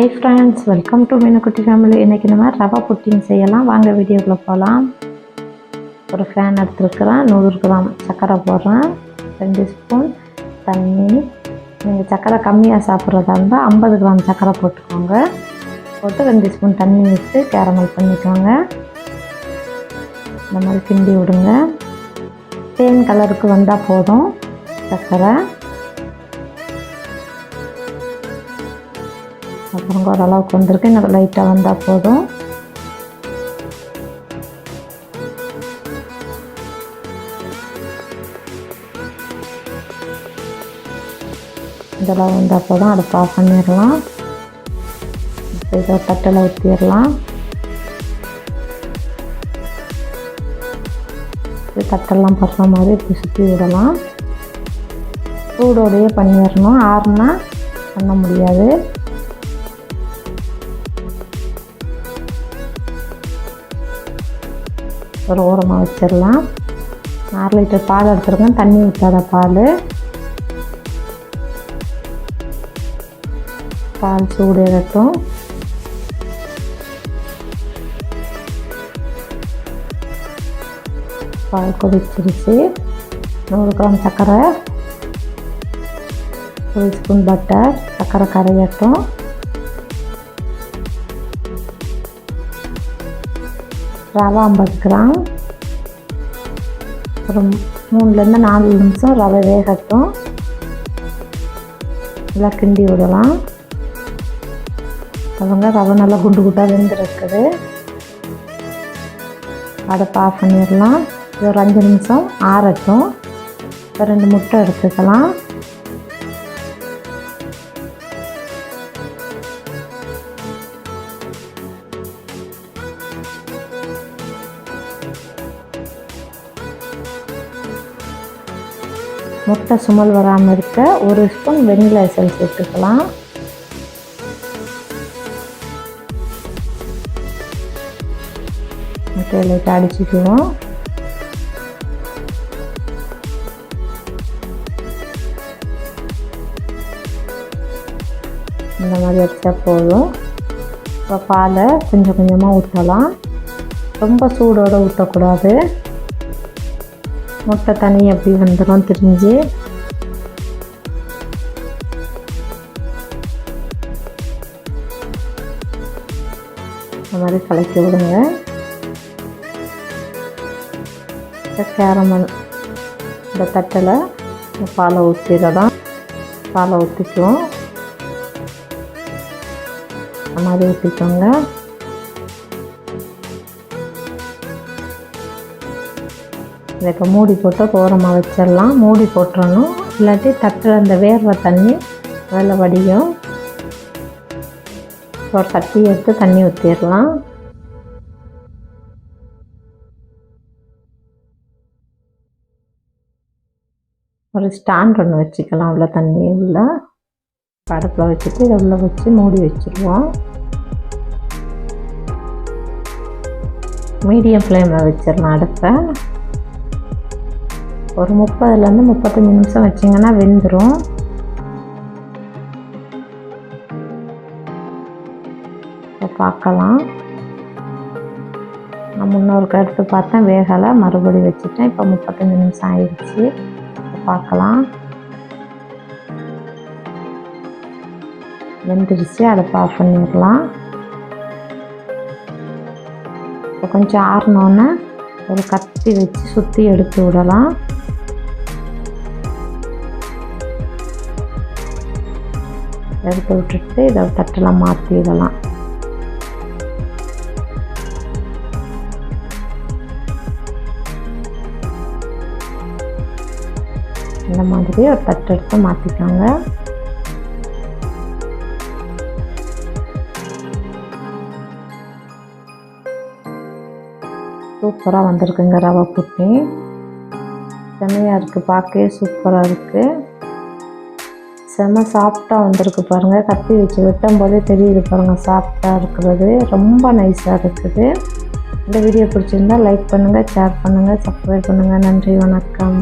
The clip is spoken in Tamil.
Hi friends welcome to Meenukutty family இன்றைக்கி இந்த மாதிரி ரவா புட்டிங் செய்யலாம். வாங்க வீடியோக்குள்ளே போகலாம் ஒரு ஃபேன் எடுத்துருக்குறேன். நூறு கிராம் சர்க்கரை போடுறேன். ரெண்டு ஸ்பூன் தண்ணி. நீங்கள் சர்க்கரை கம்மியாக சாப்பிட்றதா இருந்தால் ஐம்பது கிராம் சர்க்கரை போட்டுக்கோங்க. போட்டு ரெண்டு ஸ்பூன் தண்ணி விட்டு கேரமல் பண்ணிக்கோங்க. இந்த மாதிரி கிண்டி விடுங்க. தேன் கலருக்கு வந்தால் போதும் சர்க்கரை அப்புறம் ஓரளவுக்கு வந்திருக்கு. இன்னும் லைட்டாக வந்தால் போதும். இதெல்லாம் வந்தால் போதும். அடுப்பு ஆஃப் பண்ணிடலாம். இப்போ இதை தட்டில் ஊற்றிடலாம் இது தட்டெல்லாம் படுற மாதிரி இப்படி சுற்றி விடலாம். சூடோடையே பண்ணிடணும். ஆறுனா பண்ண முடியாது. ஒரு ஓரமாக வச்சிடலாம். அரை லிட்டர் பால் எடுத்துருக்கேன். தண்ணி ஊற்றாத பால். பால் சூடு ஏறட்டும் பால் கொதிச்சிருச்சு. நூறு கிராம் சர்க்கரை. ஒரு ஸ்பூன் பட்டர் சர்க்கரை கரையட்டும். ரவை ஐம்பது கிராம் ஒரு மூணுலேருந்து நாலு நிமிஷம் ரவை வேகட்டும். நல்லா கிண்டி விடலாம். அவங்க ரவை நல்லா குண்டு குண்டாக வெந்திருக்குது. அடுப்பு ஆஃப் பண்ணிடலாம். இது ஒரு அஞ்சு நிமிஷம் ஆறட்டும். இப்போ ரெண்டு முட்டை எடுத்துக்கலாம். முட்டை சுமல் வராமல் இருக்க ஒரு ஸ்பூன் வெண்ணிலா எசல் சேர்த்துக்கலாம். முட்டையை லைட்டாக அடிச்சுக்குவோம். இந்த மாதிரி வச்சா போதும். இப்போ பாலை கொஞ்சம் கொஞ்சமாக ஊற்றலாம். ரொம்ப சூடோடு ஊற்றக்கூடாது. முட்டை தனி அப்படி வந்துடும் திரிஞ்சு. இந்த மாதிரி கலக்கி விடுங்க. கேரமல் இந்த தட்டில் பாலை ஊற்றிடலாம் பாலை ஊற்றிக்குவோம் அந்த மாதிரி ஊற்றிக்கோங்க இதை இப்போ மூடி போட்டு ஓரமாக வச்சிடலாம். மூடி போட்டுறணும். இல்லாட்டி தட்டில் அந்த வேர்வை தண்ணி அதில் வடியும். ஒரு தட்டி எடுத்து தண்ணி ஊற்றிடலாம் ஒரு ஸ்டாண்ட் ஒன்று வச்சுக்கலாம். உள்ள தண்ணி உள்ள. அடுப்பில் வச்சுட்டு இதை உள்ள வச்சு மூடி வச்சுருவோம். மீடியம் ஃப்ளேமில் வச்சிடலாம் அடுப்பை. ஒரு முப்பதுலேருந்து முப்பத்தஞ்சு நிமிஷம் வச்சிங்கன்னா வெந்துடும் இப்போ பார்க்கலாம். நான் முன்னோருக்கு எடுத்து பார்த்தேன் வேகலை. மறுபடியும் வச்சுட்டேன். இப்போ முப்பத்தஞ்சு நிமிஷம் ஆயிடுச்சு. பார்க்கலாம். வெந்துடுச்சு அடுப்பு ஆஃப் பண்ணிடலாம். இப்போ கொஞ்சம் ஆறினோன்னே ஒரு கத்தி வச்சு சுற்றி எடுத்து விடலாம். எடுத்து விட்டுட்டு இதை தட்டெல்லாம் மாற்றிடலாம் இந்த மாதிரி ஒரு தட்டு எடுத்து மாற்றிக்கோங்க சூப்பராக வந்திருக்குங்க ரவை புட்டி செம்மையாக இருக்குது பார்க்கவே சூப்பராக இருக்குது செம சாஃப்டாக வந்திருக்கு பாருங்கள் கத்தி வச்சு வெட்டும் போதே தெரியுது பாருங்கள் சாஃப்டாக இருக்கிறது. ரொம்ப நைஸாக இருக்குது. இந்த வீடியோ பிடிச்சிருந்தா லைக் பண்ணுங்கள் ஷேர் பண்ணுங்கள் சப்ஸ்கிரைப் பண்ணுங்கள் நன்றி வணக்கம்.